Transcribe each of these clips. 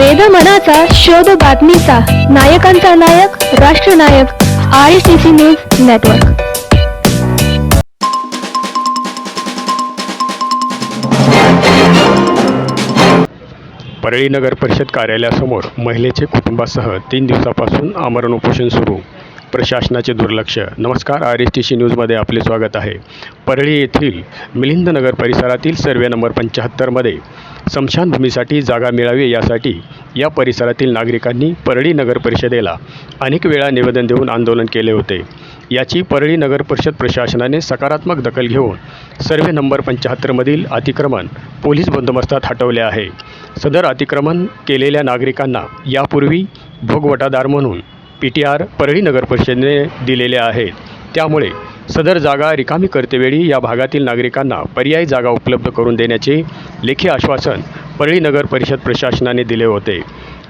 वेद मनाचा शोध बातमीचा. नायकांचा नायक राष्ट्रनायक I C C news network Parli नगर परिषद कार्यालयासमोर महिलेचे कुटुंबासह तीन दिवसापासून आमरण उपोषण सुरू. प्रशासनाचे दुर्लक्ष. नमस्कार आर एस टी सी न्यूजमध्ये आपले स्वागत आहे. परळी येथील मिलिंद नगर परिसरातील सर्वे नंबर पंच्याहत्तरमध्ये स्मशानभूमीसाठी जागा मिळावी यासाठी या परिसरातील नागरिकांनी परळी नगर परिषदेला अनेक वेळा निवेदन देऊन आंदोलन केले होते. याची परळी नगर परिषद प्रशासनाने सकारात्मक दखल घेऊन सर्वे नंबर पंच्याहत्तरमधील अतिक्रमण पोलीस बंदोबस्तात हटवले आहे. सदर अतिक्रमण केलेल्या नागरिकांना यापूर्वी भोगवटादार म्हणून पी टी आर परळी नगर परिषदेने दिलेले आहेत. त्यामुळे सदर जागा रिकामी करतेवेळी या भागातील नागरिकांना पर्यायी जागा उपलब्ध करून देण्याचे लेखी आश्वासन परळी नगर परिषद प्रशासनाने दिले होते.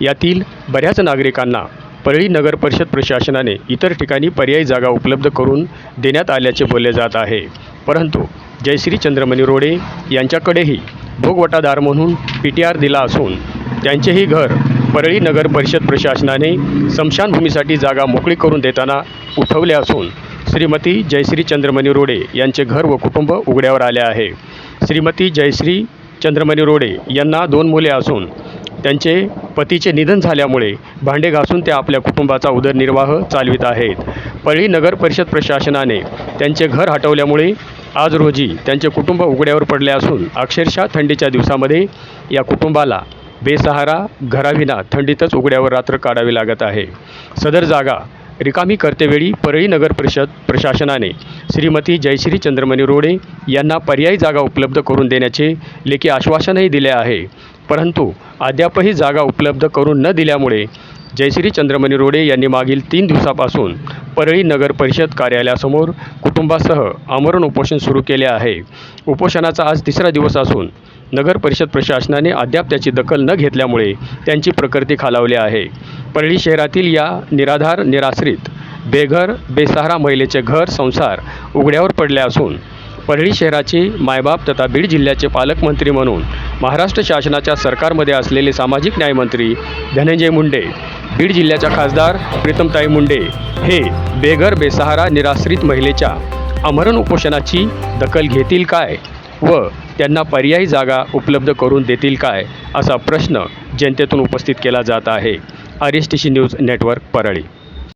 यातील बऱ्याच नागरिकांना परळी नगर परिषद प्रशासनाने इतर ठिकाणी पर्यायी जागा उपलब्ध करून देण्यात आल्याचे बोलले जात आहे. परंतु जयश्री चंद्रमणी रोडे यांच्याकडेही भोगवटादार म्हणून पी टी आर दिला असून त्यांचेही घर परळी नगर परिषद प्रशासनाने स्मशानभूमीसाठी जागा मोकळी करून देताना उठवले असून श्रीमती जयश्री चंद्रमणी रोडे यांचे घर व कुटुंब उघड्यावर आले आहे. श्रीमती जयश्री चंद्रमणी रोडे यांना दोन मुले असून त्यांचे पतीचे निधन झाल्यामुळे भांडे घासून ते आपल्या कुटुंबाचा उदरनिर्वाह चालवित आहेत. परळी नगर परिषद प्रशासनाने त्यांचे घर हटवल्यामुळे आज रोजी त्यांचे कुटुंब उघड्यावर पडले असून अक्षरशः थंडीच्या दिवसामध्ये या कुटुंबाला बेसहारा घराविना थंडीतच उघड्यावर रात्र काढावी लागत आहे. सदर जागा रिकामी करतेवेळी परळी नगर परिषद प्रशासनाने श्रीमती जयश्री चंद्रमणी रोडे यांना पर्यायी जागा उपलब्ध करून देण्याचे लेखी आश्वासनही दिले आहे. परंतु अद्यापही जागा उपलब्ध करून न दिल्यामुळे जयश्री चंद्रमणी रोडे यांनी मागील तीन दिवसापासून परळी नगर परिषद कार्यालयासमोर कुटुंबासह आमरण उपोषण सुरू केले आहे. उपोषणाचा आज तिसरा दिवस असून नगर परिषद प्रशासनाने अद्याप त्याची दखल न घेतल्यामुळे त्यांची प्रकृती खालावली आहे. परळी शहरातील या निराधार निराश्रित बेघर बेसहारा महिलेचे घर संसार उघड्यावर पडले असून परळी शहराचे मायबाप तथा बीड जिल्ह्याचे पालकमंत्री म्हणून महाराष्ट्र शासनाच्या सरकारमध्ये असलेले सामाजिक न्यायमंत्री धनंजय मुंडे बीड जिल्ह्याच्या खासदार प्रीतमताई मुंडे हे बेघर बेसहारा निराश्रित महिलेच्या अमरण उपोषणाची दखल घेतील काय? व त्यांना पर्यायी जागा उपलब्ध करून देतील काय असा प्रश्न जनतेतून उपस्थित केला जात आहे. R S T C news network Parli.